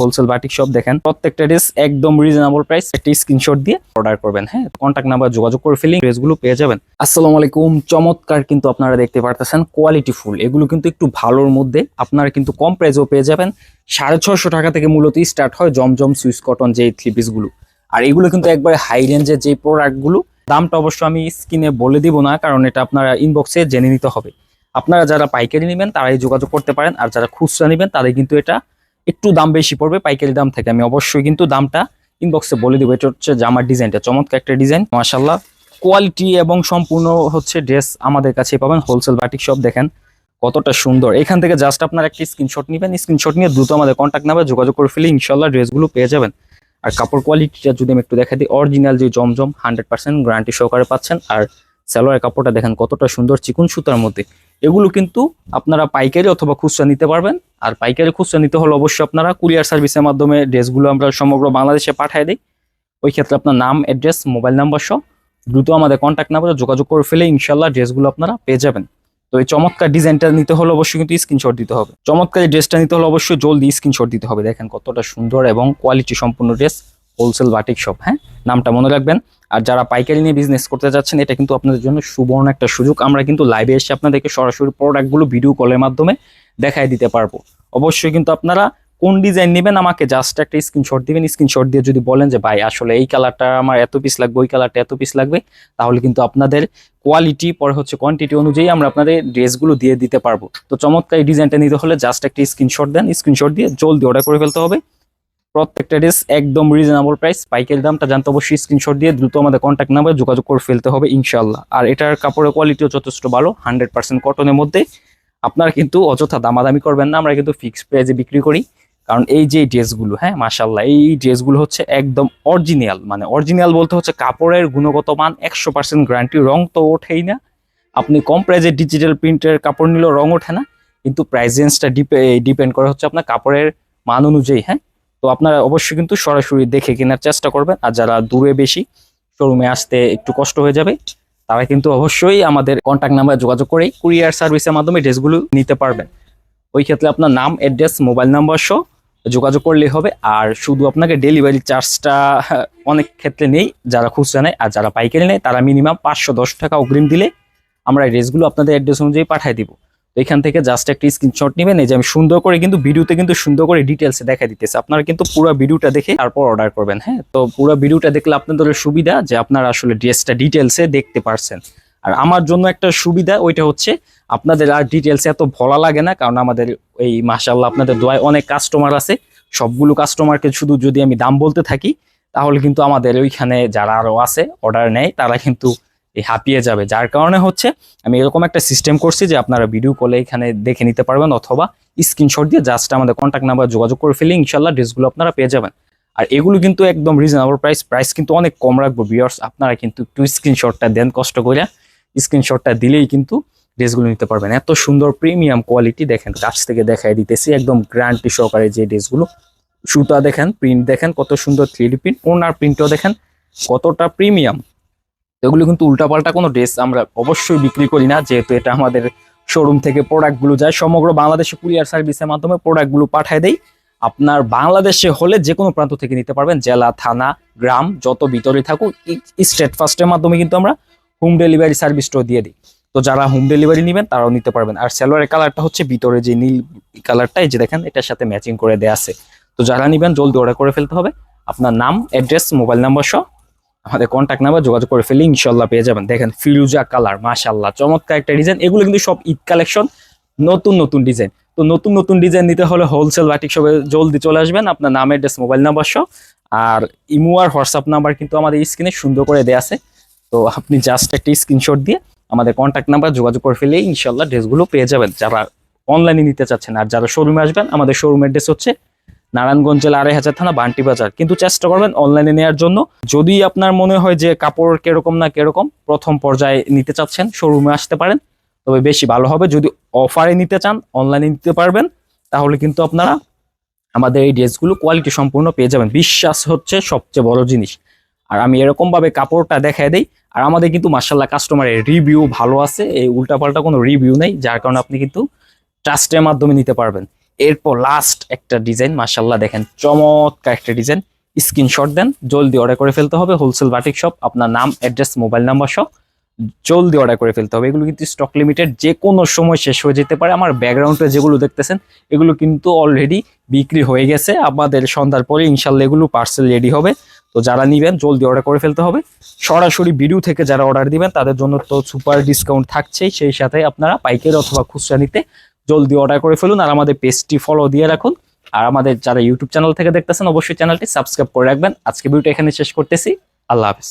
Wholesale batik shop দেখেন। প্রত্যেকটা dress একদম রিজনেবল প্রাইস একটি স্ক্রিনশট দিয়ে অর্ডার করবেন হ্যাঁ? কন্ট্যাক্ট নাম্বার যোগাযোগ করে ফেলিং ড্রেসগুলো পেয়ে যাবেন। আসসালামু আলাইকুম, চমৎকার কিন্তু আপনারা দেখতে পারতেছেন কোয়ালিটি ফুল এগুলো কিন্তু একটু ভালোর মধ্যে, আপনারা কিন্তু কম প্রাইসেও পেয়ে যাবেন। সাড়ে ছশো টাকা থেকে মূলত স্টার্ট হয় জমজম সুইস কটন যে থ্রি গুলো। আর এগুলো কিন্তু একবারে হাই রেঞ্জের যে প্রোডাক্টগুলো দামটা অবশ্য আমি স্ক্রিনে বলে দিব না, কারণ এটা আপনারা ইনবক্সে জেনে নিতে হবে। আপনারা যারা পাইকারি নেবেন, তারাই যোগাযোগ করতে পারেন, আর যারা খুচরা নেবেন তাদের কিন্তু এটা একটু দাম বেশি পড়বে, পাইকারি দাম থেকে। আমি অবশ্যই কিন্তু দামটা ইনবক্সে বলে দিব। এটা হচ্ছে জামার ডিজাইনটা, চমৎকার একটা ডিজাইন। মাশাল্লাহ কোয়ালিটি এবং সম্পূর্ণ হচ্ছে ড্রেস আমাদের কাছে পাবেন। হোলসেল বাটিক শপ দেখেন কতটা সুন্দর। এখান থেকে জাস্ট আপনারা একটা স্ক্রিনশট নেবেন। স্ক্রিনশট নিয়ে দ্রুত আমাদের কন্ট্যাক্ট নাম্বার যোগাযোগ করে ফেলে ইনশাল্লাহ ড্রেসগুলো পেয়ে যাবেন। আর কাপড় কোয়ালিটিটা যদি আমি একটু দেখা দিই অরিজিনাল যে জমজম হান্ড্রেড পার্সেন্ট গ্যারান্টি সহকারে পাচ্ছেন। আর সালোয়ার কাপড়টা দেখেন কতটা সুন্দর চিকুন সুতার মধ্যে। এগুলো কিন্তু আপনারা পাইকারি অথবা খুচরা নিতে পারবেন। আর পাইকারি খুচরা নিতে হলে অবশ্যই আপনারা কুরিয়ার সার্ভিসের মাধ্যমে ড্রেসগুলো আমরা সমগ্র বাংলাদেশে পাঠিয়ে দিই। ওই ক্ষেত্রে আপনার নাম, অ্যাড্রেস, মোবাইল নাম্বার সহ দ্রুত আমাদের কন্ট্যাক্ট নাম্বারে যোগাযোগ করে ফেলে ইনশাল্লাহ ড্রেসগুলো আপনারা পেয়ে যাবেন। তো এই চমৎকার ডিজাইনটা নিতে হলে অবশ্যই কিন্তু স্ক্রিনশট দিতে হবে। চমৎকার ড্রেসটা নিতে হলে অবশ্যই জলদি স্ক্রিনশট দিতে হবে। দেখেন কতটা সুন্দর এবং কোয়ালিটি সম্পূর্ণ ড্রেস। হোলসেল বাটিক শপ হ্যাঁ? নামটা মনে রাখবেন। আর যারা পাইকারি নিয়ে বিজনেস করতে যাচ্ছেন, এটা কিন্তু আপনাদের জন্য সুবর্ণ একটা সুযোগ। আমরা কিন্তু লাইভে এসে আপনাদেরকে সরাসরি প্রোডাক্টগুলো ভিডিও কলের মাধ্যমে দেখাই দিতে পারব। অবশ্যই কিন্তু আপনারা কোন ডিজাইন নেবেন, আমাকে জাস্ট একটা স্ক্রিনশট দিবেন। স্ক্রিনশট দিয়ে যদি বলেন যে, ভাই, আসলে এই কালারটা আমার এত পিস লাগবে, ওই কালারটা এত পিস লাগবে, তাহলে কিন্তু আপনাদের কোয়ালিটি পরে হচ্ছে কোয়ান্টিটি অনুযায়ী আমরা আপনাদের ড্রেসগুলো দিয়ে দিতে পারব। তো চমৎকার এই ডিজাইনটা নিতে হলে জাস্ট একটা স্ক্রিনশট দেন। স্ক্রিনশট দিয়ে জলদি অর্ডার করে ফেলতে হবে। প্রত্যেকটা ড্রেস একদম রিজনেবল প্রাইস পাইকারি দামটা জানতে অবশ্যই স্ক্রিনশট দিয়ে দ্রুত আমাদের কন্ট্যাক্ট নাম্বারে যোগাযোগ করে ফেলতে হবে ইনশাল্লাহ আর এটার কাপড়ের কোয়ালিটিও যথেষ্ট ভালো হান্ড্রেড পার্সেন্ট কটনের মধ্যে। আপনারা কিন্তু অযথা দামাদামি করবেন না, আমরা কিন্তু ফিক্সড প্রাইসে বিক্রি করি। কারণ এই যে ড্রেসগুলো হ্যাঁ মাশাল্লাহ এই ড্রেসগুলো হচ্ছে একদম অরিজিনাল মানে অরিজিনাল বলতে হচ্ছে কাপড়ের গুণগত মান একশো পার্সেন্ট গ্যারান্টি রং তো ওঠেই না। আপনি কম প্রাইজে ডিজিটাল প্রিন্টের কাপড় নিলেও রং ওঠে না। কিন্তু প্রাইস রেঞ্জটা ডিপেন্ড করে হচ্ছে আপনার কাপড়ের মান অনুযায়ী হ্যাঁ। তো আপনারা অবশ্যই কিন্তু সরাসরি দেখে কেনার চেষ্টা করবেন। আর যারা দূরে বেশি শোরুমে আসতে একটু কষ্ট হয়ে যাবে, তারা কিন্তু অবশ্যই আমাদের কন্ট্যাক্ট নাম্বার যোগাযোগ করেই কুরিয়ার সার্ভিসের মাধ্যমে ড্রেসগুলো নিতে পারবেন। ওই ক্ষেত্রে আপনার নাম অ্যাড্রেস মোবাইল নাম্বার সহ যোগাযোগ করলেই হবে। আর শুধু আপনাকে ডেলিভারি চার্জটা অনেক ক্ষেত্রে নেই, যারা খুচরা নেয় আর যারা পাইকারি নেয়, তারা মিনিমাম পাঁচশো দশ টাকা অগ্রিম দিলে আমরা ড্রেসগুলো আপনাদের অ্যাড্রেস অনুযায়ী পাঠিয়ে দিব। এখান থেকে জাস্ট একটা স্ক্রিনশট নেবেন, এই যে আমি সুন্দর করে কিন্তু ভিডিওতে কিন্তু সুন্দর করে ডিটেলসে দেখা দিতেছে। আপনারা কিন্তু পুরো ভিডিওটা দেখে তারপর অর্ডার করবেন হ্যাঁ? তো পুরো ভিডিওটা দেখলে আপনাদের সুবিধা যে আপনারা আসলে ড্রেসটা ডিটেলসে দেখতে পারছেন। আর আমার জন্য একটা সুবিধা, ওইটা হচ্ছে আপনাদের আর ডিটেলসে এত ভোলা লাগে না, কারণ আমাদের এই মাসাল্লাহ আপনাদের দোয়ায় অনেক কাস্টমার আছে। সবগুলো কাস্টমারকে শুধু যদি আমি দাম বলতে থাকি, তাহলে কিন্তু আমাদের ওইখানে যারা আরও আছে অর্ডার নেয়, তারা কিন্তু হাঁপিয়ে যাবে। যার কারণে হচ্ছে আমি এরকম একটা সিস্টেম করছি যে আপনারা ভিডিও কলে এখানে দেখে নিতে পারবেন অথবা স্ক্রিনশট দিয়ে জাস্ট আমাদের কন্ট্যাক্ট নাম্বার যোগাযোগ করে ফেলে ইনশাল্লাহ ড্রেসগুলো আপনারা পেয়ে যাবেন। আর এগুলো কিন্তু একদম রিজনেবল প্রাইস প্রাইস কিন্তু অনেক কম রাখব বিয়ার্স আপনারা কিন্তু একটু স্ক্রিনশটটা দেন কষ্ট করে। স্ক্রিনশটটা দিলেই কিন্তু ড্রেসগুলো নিতে পারবেন। এত সুন্দর প্রিমিয়াম কোয়ালিটি দেখেন, কাছ থেকে দেখাই দিতেছি, একদম গ্যারান্টি সহকারে যে ড্রেসগুলো সুতা দেখেন প্রিন্ট দেখেন, কত সুন্দর থ্রিডি প্রিন্ট ওনার প্রিন্টও দেখেন, কতটা প্রিমিয়াম এগুলো কিন্তু উল্টাপাল্টা কোনো ড্রেস আমরা অবশ্যই বিক্রি করি না, যেহেতু এটা আমাদের শোরুম থেকে প্রোডাক্টগুলো যায়। সমগ্র বাংলাদেশে কুরিয়ার সার্ভিসের মাধ্যমে প্রোডাক্টগুলো পাঠায় দেই। আপনার বাংলাদেশে হলে যে কোনো প্রান্ত থেকে নিতে পারবেন। জেলা, থানা, গ্রাম, যত ভিতরে থাকুক স্টেট ফার্স্টের মাধ্যমে কিন্তু আমরা হোম ডেলিভারি সার্ভিসটাও দিয়ে দিই। তো যারা হোম ডেলিভারি নেবেন, তারাও নিতে পারবেন। আর সালোয়ারের কালারটা হচ্ছে ভিতরে যে নীল কালারটা এই যে দেখেন, এটার সাথে ম্যাচিং করে দেয়া আছে। তো যারা নিবেন, জলদি অর্ডার করে ফেলতে হবে। আপনার নাম অ্যাড্রেস মোবাইল নাম্বার সহ আমাদের কন্ট্যাক্ট নাম্বার যোগাযোগ করে ফেলে ইনশাল্লাহ পেয়ে যাবেন। দেখেন ফিরুজা কালার মাশাল্লাহ চমৎকার একটা ডিজাইন এগুলো কিন্তু সব ঈদ কালেকশন নতুন নতুন ডিজাইন তো নতুন নতুন ডিজাইন নিতে হলে হোলসেল বাটিক সবে জলদি চলে আসবেন। আপনার নাম অ্যাড্রেস মোবাইল নাম্বার সহ। আর ইমো আর হোয়াটসঅ্যাপ নাম্বার কিন্তু আমাদের স্ক্রিনে সুন্দর করে দেওয়া আছে। তো আপনি জাস্ট একটা স্ক্রিনশট দিয়ে আমাদের কন্ট্যাক্ট নাম্বার যোগাযোগ করে ফেলে ইনশাল্লাহ ড্রেসগুলো পেয়ে যাবেন। যারা অনলাইনে নিতে চাচ্ছেন আর যারা শোরুমে আসবেন, আমাদের শোরুম অ্যাড্রেস হচ্ছে নারায়ণগঞ্জ জেলা আড়াই হাজার থানা বান্টি বাজার। কিন্তু চেষ্টা করবেন অনলাইনে নেওয়ার জন্য। যদি আপনার মনে হয় যে কাপড় কীরকম না কীরকম, প্রথম পর্যায়ে নিতে চাচ্ছেন শোরুমে আসতে পারেন। তবে বেশি ভালো হবে যদি অফারে নিতে চান অনলাইনে নিতে পারবেন, তাহলে কিন্তু আপনারা আমাদের এই ড্রেসগুলো কোয়ালিটি সম্পূর্ণ পেয়ে যাবেন। বিশ্বাস হচ্ছে সবচেয়ে বড় জিনিস। আর আমি এরকম ভাবে কাপড়টা দেখায় দেই, আর আমাদের কিন্তু মার্শাল্লাহ কাস্টমারের রিভিউ ভালো আছে। এই উল্টাপাল্টা কোনো রিভিউ নেই, যার কারণে আপনি কিন্তু ট্রাস্টের মাধ্যমে নিতে পারবেন। এরপর লাস্ট একটা ডিজাইন মাশাল্লাহ দেখেন, চমৎকার একটা ডিজাইন স্ক্রিনশট দেন, জলদি অর্ডার করে ফেলতে হবে। হোলসেল বাটিক শপ আপনার নাম অ্যাড্রেস মোবাইল নাম্বার সহ জলদি অর্ডার করে ফেলতে হবে। এগুলো কিন্তু স্টক লিমিটেড যে কোনো সময় শেষ হয়ে যেতে পারে। আমার ব্যাকগ্রাউন্ডে যেগুলো দেখতেছেন, এগুলো কিন্তু অলরেডি বিক্রি হয়ে গেছে। আমাদের সন্ধ্যার পরে ইনশাল্লাহ এগুলো পার্সেল রেডি হবে। তো যারা নিবেন, জলদি অর্ডার করে ফেলতে হবে। সরাসরি ভিডিও থেকে যারা অর্ডার দিবেন, তাদের জন্য তো সুপার ডিসকাউন্ট থাকছেই। সেই সাথে আপনারা পাইকারি অথবা খুচরা নিতে জলদি অর্ডার করে ফেলুন আর আমাদের পেজটি ফলো দিয়ে রাখুন। আর আমাদের যারা ইউটিউব চ্যানেল থেকে দেখতেছেন, অবশ্যই চ্যানেলটি সাবস্ক্রাইব করে রাখবেন। আজকে ভিডিওটা এখানে শেষ করতেছি। আল্লাহ হাফিজ।